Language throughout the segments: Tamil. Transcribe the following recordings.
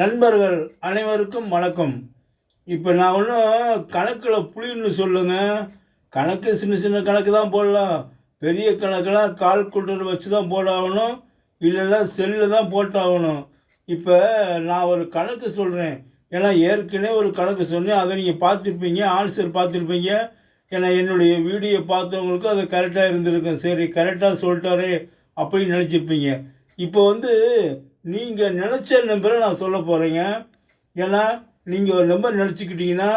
நண்பர்கள் அனைவருக்கும் வணக்கம். இப்போ நான் ஒன்றும் கணக்கில் புளின்னு சொல்லுங்க. கணக்கு சின்ன சின்ன கணக்கு தான் போடலாம். பெரிய கணக்கெல்லாம் கால்குலேட்டர் வச்சு தான் போடாகணும். இல்லைன்னா செல்லு தான் போட்டாகணும். இப்போ நான் ஒரு கணக்கு சொல்கிறேன் ஏன்னா ஏற்கனவே ஒரு கணக்கு சொன்னேன். அதை நீங்கள் பார்த்துருப்பீங்க. ஆன்சர் பார்த்துருப்பீங்க. ஏன்னா என்னுடைய வீடியோ பார்த்தவங்களுக்கு அது கரெக்டாக இருந்திருக்கும். சரி கரெக்டாக சொல்லிட்டாரே அப்படின்னு நினச்சிருப்பீங்க. இப்போ வந்து நீங்கள் நினச்ச நம்பரை நான் சொல்ல போகிறேங்க ஏன்னா நீங்கள் ஒரு நம்பர் நினச்சிக்கிட்டீங்கன்னா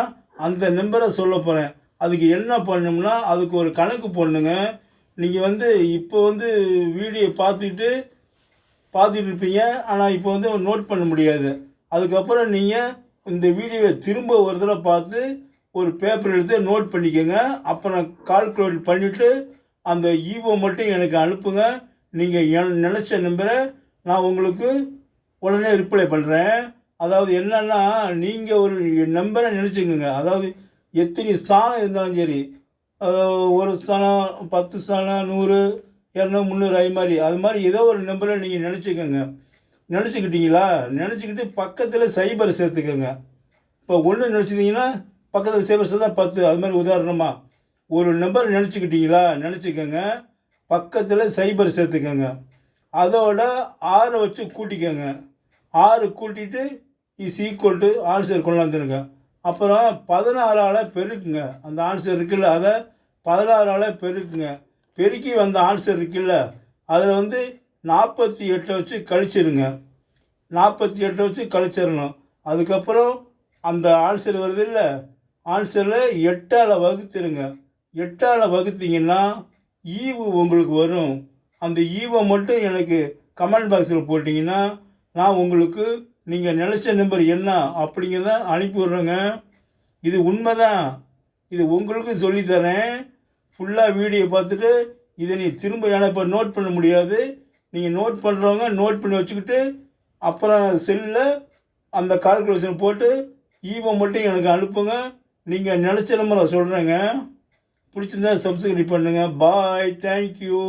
அந்த நம்பரை சொல்ல போகிறேன் அதுக்கு என்ன பண்ணணும்னா அதுக்கு ஒரு கணக்கு பண்ணுங்க நீங்கள் வந்து இப்போ வந்து வீடியோ பார்த்துட்டு பார்த்துட்டு இருப்பீங்க. ஆனால் இப்போ வந்து நோட் பண்ண முடியாது. அதுக்கப்புறம் நீங்கள் இந்த வீடியோவை திரும்ப ஒரு தடவை பார்த்து ஒரு பேப்பர் எடுத்து நோட் பண்ணிக்கோங்க. அப்புறம் கால்குலேட் பண்ணிவிட்டு அந்த ஈவோ மட்டும் எனக்கு அனுப்புங்க. நீங்கள் என் நினச்ச நம்பரை நான் உங்களுக்கு உடனே ரிப்ளை பண்ணுறேன் அதாவது என்னென்னா நீங்கள் ஒரு நம்பரை நினச்சிக்கோங்க. அதாவது எத்தனை ஸ்தானம் இருந்தாலும் சரி ஒரு ஸ்தானம் பத்து ஸ்தானம் நூறு இரநூறு முந்நூறு அது மாதிரி அது மாதிரி ஏதோ ஒரு நம்பரை நீங்கள் நினச்சிக்கோங்க. நினச்சிக்கிட்டீங்களா? நினச்சிக்கிட்டு பக்கத்தில் சைபர் சேர்த்துக்கோங்க. இப்போ ஒன்று நினச்சிட்டிங்கன்னா பக்கத்தில் சைபர் சேர்த்தா பத்து அது மாதிரி உதாரணமாக ஒரு நம்பர் நினச்சிக்கிட்டீங்களா? நினச்சிக்கோங்க. பக்கத்தில் சைபர் சேர்த்துக்கோங்க. அதோட ஆறை வச்சு கூட்டிக்கோங்க. ஆறு கூட்டிட்டு இஸ் ஈக்குவல் டு ஆன்சர் கொண்டாந்துருங்க. அப்புறம் பதினாறால் பெருக்குங்க. அந்த ஆன்சர் இருக்குல்ல அதை பதினாறால் பெருக்குங்க. பெருக்கி வந்த ஆன்சர் இருக்குல்ல அதில் வந்து நாற்பத்தி எட்டை வச்சு கழிச்சிருங்க. நாற்பத்தி எட்டை வச்சு கழிச்சிடணும் அதுக்கப்புறம் அந்த ஆன்சர் வருது இல்லை ஆன்சரில் எட்டால் வகுத்துருங்க. எட்டால் வகுத்தீங்கன்னா ஈவு உங்களுக்கு வரும். அந்த ஈவோ மட்டும் எனக்கு கமெண்ட் பாக்ஸில் போட்டிங்கன்னா நான் உங்களுக்கு நீங்கள் நினச்ச நம்பர் என்ன அப்படிங்கிறத அனுப்பி விட்றேங்க இது உண்மைதான். இது உங்களுக்கும் சொல்லித்தரேன். ஃபுல்லாக வீடியோ பார்த்துட்டு இதை நீ திரும்ப எனக்கு இப்போ நோட் பண்ண முடியாது. நீங்கள் நோட் பண்ணுறவங்க நோட் பண்ணி வச்சுக்கிட்டு அப்புறம் செல்லில் அந்த கால்குலேஷன் போட்டு ஈவோ மட்டும் எனக்கு அனுப்புங்க. நீங்கள் நினச்ச நம்பரை சொல்கிறேங்க பிடிச்சிருந்தா சப்ஸ்கிரைப் பண்ணுங்கள் பாய் தேங்க்யூ